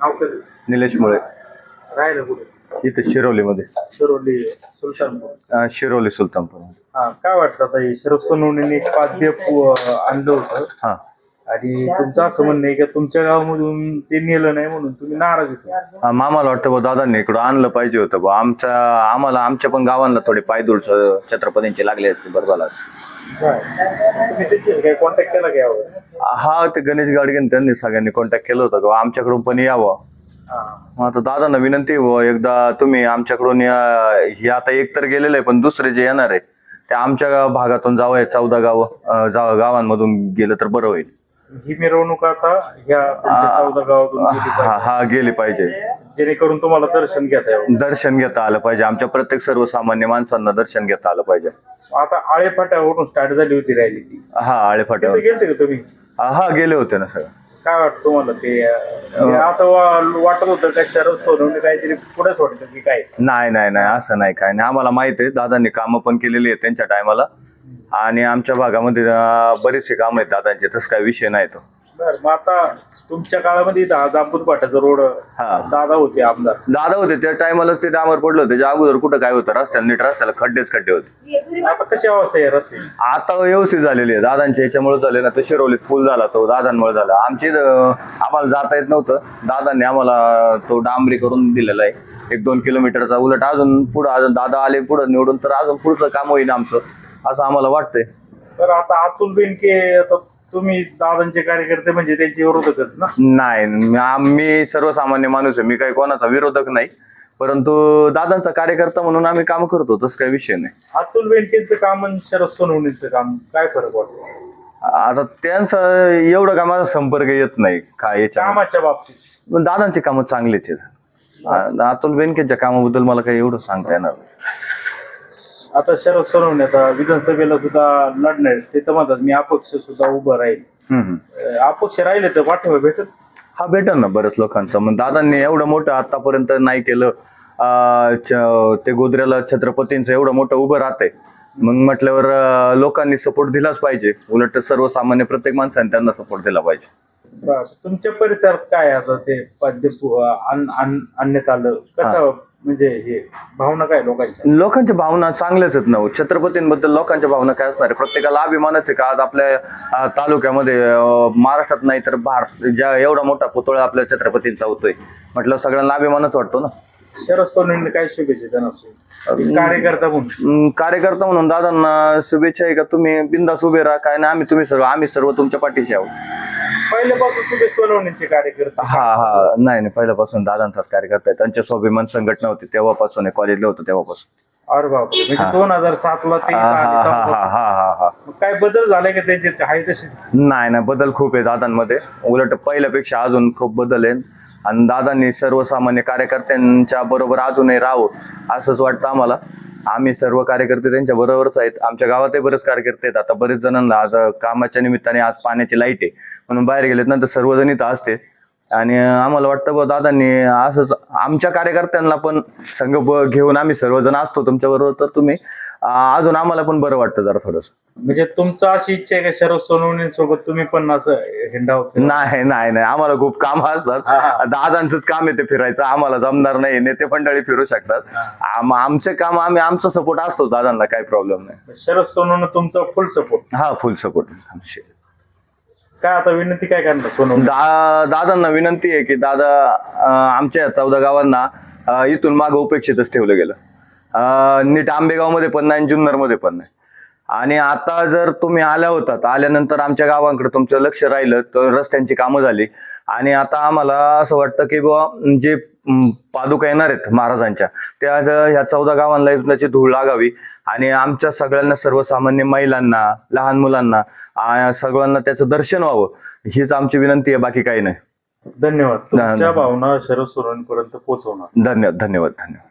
नाव निलेश मुळे. राहिलं कुठे? इथे शिरोलीमध्ये. शिरोली सुलतानपूर. अं, शिरोली सुलतानपूर हा काय वाटतं आता हे शरद सोनवणेने एक पाद्य पु- आणलं होतं. हा. आणि तुमचं असं म्हणणं आहे की तुमच्या गावामधून ते नेलं नाही म्हणून तुम्ही नाराज होते हा, आम्हाला वाटतं बा दादांनी इकडं आणलं पाहिजे होतं बा आमच्या आम्हाला आमच्या पण गावांना थोडे पायदूळ छत्रपतींचे लागले असते बरं झालं असतं. तुम्ही त्यांच्याशी काही कॉन्टॅक्ट केला का यावर? हा ते गणेश गाडगे त्यांनी सगळ्यांनी कॉन्टॅक्ट केलं होतं. का आमच्याकडून पण यावं. मग आता दादांना विनंती आहे बुवा, एकदा तुम्ही आमच्याकडून या- हे आता एक तर गेलेलं आहे पण दुसरे जे येणार आहे ते आमच्या भागातून जावं चौदा गाव गावांमधून गेलं तर बरं होईल. ही मिरवणूक आता ह्या तुमच्या चौदा गावातून गेली हा पाहिजे. हा गेली पाहिजे. जेणेकरून तुम्हाला दर्शन घेता दर्शन घेता आलं पाहिजे. आमच्या प्रत्येक सर्वसामान्य माणसांना दर्शन घेता आलं पाहिजे. आता आळेफाट्यावरून स्टार्ट झाली होती रॅली ती. हा आळे फाट्यावर तिथे गेलते का तुम्ही? हा गेले होते ना सगळं. काय वाटतं तुम्हाला ते अं, हे. असं वा- वाटत होतं का शरद सोनवणे काहीतरी पुढेच वाटतं की काय? नाही नाही नाही असं नाही काय नाही. आम्हाला माहीत आहे दादांनी कामं पण केलेली आहेत त्यांच्या टायमाला आणि आमच्या भागामध्ये अं, बरेचसे काम आहेत दादांचे तसं काय विषय नाही तो. बर मग आता तुमच्या काळामध्ये इथं हा रोड हा. दादा होते आमदार. दादा होते त्या टायमालाच ते डांबर पडलं होते. त्याच्या अगोदर कुठं काय होतं रस्त्याला नीट रस्त्याला खड्डेच खड्डे होते. आता कशी अवस्था आहे रस्ते? आता व्यवस्थित झालेली आहे. दादांच्या याच्यामुळे झाले ना तर शिरवलीत पूल झाला तो दादांमुळे झाला. आमची अं, आम्हाला जाता येत नव्हतं. दादांनी आम्हाला तो डांबरी करून दिलेला आहे. एक दोन किलोमीटरचा उलट अजून पुढं अजून दादा आले पुढं निवडून तर अजून पुढचं काम होईल आमचं असं आम्हाला वाटतंय. तर आता अतुल बेनके आता तुम्ही दादांचे कार्यकर्ते म्हणजे त्यांचे विरोधकच ना? नाही मी- आम्ही सर्वसामान्य माणूस आहे मी काही कोणाचा विरोधक नाही. परंतु दादांचा कार्यकर्ता म्हणून आम्ही काम करतो तसं काही विषय नाही. अतुल बेनकेंचं काम आणि शरद सोनवणेचं काम काय फरक वाटतो? आता त्यांचा एवढं का माझा संपर्क येत नाही काय याच्या कामाच्या बाबतीत. दादांची कामं चांगलीच आहेत. अतुल बेनकेच्या कामाबद्दल मला काही एवढं सांगता येणार नाही. आता शरद सोनवणे आता विधानसभेला सुद्धा लढणार आहेत. ते तर म्हणतात मी अपक्ष सुद्धा उभं राहील. हम्म, हम्म. अं, अपक्ष राहिले तर पाठवा भेटत हा भेटेल ना बऱ्याच लोकांचं. मग दादांनी एवढं मोठं आतापर्यंत नाही केलं. च- ते गोदऱ्याला छत्रपतींचं एवढं मोठं उभं राहतंय. मग म्हटल्यावर लोकांनी सपोर्ट दिलाच पाहिजे. उलट सर्वसामान्य प्रत्येक माणसाने त्यांना सपोर्ट दिला पाहिजे. बरं. तुमच्या परिसरात काय आता ते पद्य पु- आण- आण- आणण्यात आलं? कसं म्हणजे हे भावना काय लोकांच्या? लोकांच्या भावना चांगल्याच आहेत ना हो. छत्रपतींबद्दल लोकांच्या भावना काय असणार आहे? प्रत्येकाला अभिमानच आहे का? आज आपल्या अं, तालुक्यामध्ये अं, महाराष्ट्रात नाही तर भारत ज्या एवढा मोठा पुतळा आपल्या छत्रपतींचा होतोय. म्हटलं सगळ्यांना अभिमानच वाटतो ना. शरद सोनवणे काय शुभेच्छा एक कार्यकर्ता म्हणून. अं, कार्यकर्ता म्हणून दादांना शुभेच्छा आहे का? तुम्ही बिंदास उभे राहा. काय नाही आम्ही तुम्ही सर्व आम्ही सर्व तुमच्या पाठीशी आहोत. पहिल्यापासून तुम्ही सोनवणेचे कार्यकर्ते हा हा. नाही नाही. पहिल्यापासून दादांचाच कार्यकर्ता आहे. त्यांच्या स्वाभिमान संघटना होती. तेव्हापासून आहे कॉलेजला होतं तेव्हापासून. अरे बापरे. म्हणजे दोन हजार सात ला ते हा हा आले हा. हा हा हा हा. मग काय बदल झालाय का त्यांचे? आहे तशी नाही नाही. बदल खूप आहे दादांमध्ये. उलट पहिल्यापेक्षा अजून खूप बदल आहे. आणि दादांनी सर्वसामान्य कार्यकर्त्यांच्या बरोबर अजूनही राहावं असंच वाटतं आम्हाला. आम्ही सर्व कार्यकर्ते त्यांच्या बरोबरच आहेत. आमच्या गावातही बरेच कार्यकर्ते आहेत. आता बरेच जणांना आज कामाच्या निमित्ताने आज पाण्याची लाइट आहे. म्हणून बाहेर गेलेत नंतर सर्वजण इथं असते. आणि आम्हाला वाटतं बघ दादांनी असंच आमच्या कार्यकर्त्यांना पण संघ घेऊन आम्ही सर्वजण असतो तुमच्या बरोबर तर तुम्ही अजून आम्हाला पण बरं वाटतं जरा थोडंसं. म्हणजे तुमचं अशी इच्छा आहे का शरद सोनवणे सोबत तुम्ही पण असं हिंडावं नाही नाही नाही. आम्हाला खूप काम असतात. दादांचंच काम आहे ते फिरायचं. आम्हाला जमणार नाही. नेते मंडळी फिरू शकतात. आम- आमचे काम आम्ही आमचा सपोर्ट असतो. दादांना काही प्रॉब्लेम नाही. शरद सोनवणे तुमचा फुल सपोर्ट हा फुल सपोर्ट काय आता विनंती काय करणार सोनवणे? दा दादांना विनंती आहे की दादा अं, आमच्या चौदा गावांना अं, इथून मागं उपेक्षितच ठेवलं गेलं. अं, नीट आंबेगावमध्ये पण नाही जुन्नरमध्ये पण नाही. आणि आता जर तुम्ही आल्या होतात आल्यानंतर आमच्या गावांकडे तुमचं लक्ष राहिलं तर रस्त्यांची कामं झाली. आणि आता आम्हाला असं वाटतं की बुवा जे पादुका येणार आहेत महाराजांच्या त्या ह्या चौदा गावांना त्याची धूळ लागावी. आणि आमच्या सगळ्यांना सर्वसामान्य महिलांना लहान मुलांना सगळ्यांना त्याचं दर्शन व्हावं हीच आमची विनंती आहे बाकी काही नाही. धन्यवाद. भावना शरद सोनवणे पर्यंत पोहोचवणार. धन्यवाद धन्यवाद धन्यवाद.